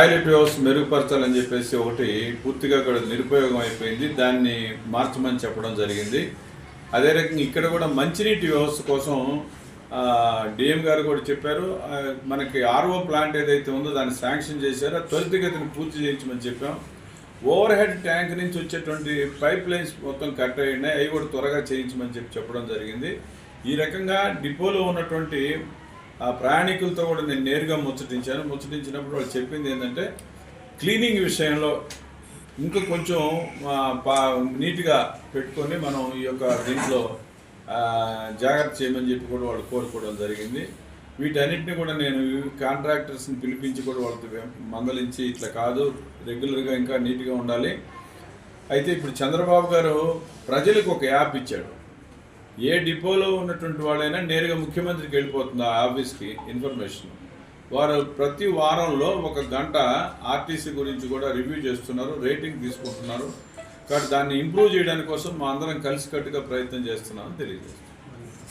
Toilet వ్యవస్థ మెరుగుపరచాలని చెప్పేసి ఒకటి పూర్తిగా అక్కడ నిరుపయోగం అయిపోయింది. దాన్ని మార్చమని చెప్పడం జరిగింది. అదే రకంగా ఇక్కడ కూడా మంచినీటి వ్యవస్థ కోసం డిఎం గారు కూడా చెప్పారు. మనకి ఆర్ఓ ప్లాంట్ ఏదైతే ఉందో దాన్ని శాంక్షన్ చేశారో. త్వరితగతిని పూర్తి చేయించమని చెప్పాం. ఓవర్ హెడ్ ట్యాంక్ నుంచి వచ్చేటువంటి పైప్ లైన్స్ మొత్తం కట్ అయ్యి ఉన్నాయి అవి కూడా త్వరగా చేయించమని చెప్పి చెప్పడం జరిగింది. ఈ రకంగా డిపోలో ఉన్నటువంటి ఆ ప్రయాణికులతో కూడా నేను నేరుగా ముచ్చటించాను. ముచ్చటించినప్పుడు వాళ్ళు చెప్పింది ఏంటంటే క్లీనింగ్ విషయంలో ఇంకా కొంచెం పా- నీట్గా పెట్టుకొని మనం ఈ యొక్క దీంట్లో జాగ్రత్త చేయమని చెప్పి కూడా వాళ్ళు కోరుకోవడం జరిగింది. వీటన్నిటిని కూడా నేను కాంట్రాక్టర్స్ని పిలిపించి కూడా వాళ్ళతో మందలించి ఇట్లా కాదు రెగ్యులర్గా ఇంకా నీట్గా ఉండాలి. అయితే ఇప్పుడు చంద్రబాబు గారు ప్రజలకు ఒక యాప్ ఇచ్చాడు. ఏ డిపోలో ఉన్నటువంటి వాళ్ళైనా నేరుగా ముఖ్యమంత్రికి వెళ్ళిపోతుంది ఆ ఆఫీస్కి ఇన్ఫర్మేషన్ వారు ప్రతి వారంలో ఒక గంట ఆర్టీసీ గురించి కూడా రివ్యూ చేస్తున్నారు రేటింగ్ తీసుకుంటున్నారు. కాబట్టి దాన్ని ఇంప్రూవ్ చేయడానికి కోసం మా అందరం కలిసికట్టుగా ప్రయత్నం చేస్తున్నామని తెలియజేస్తున్నాం.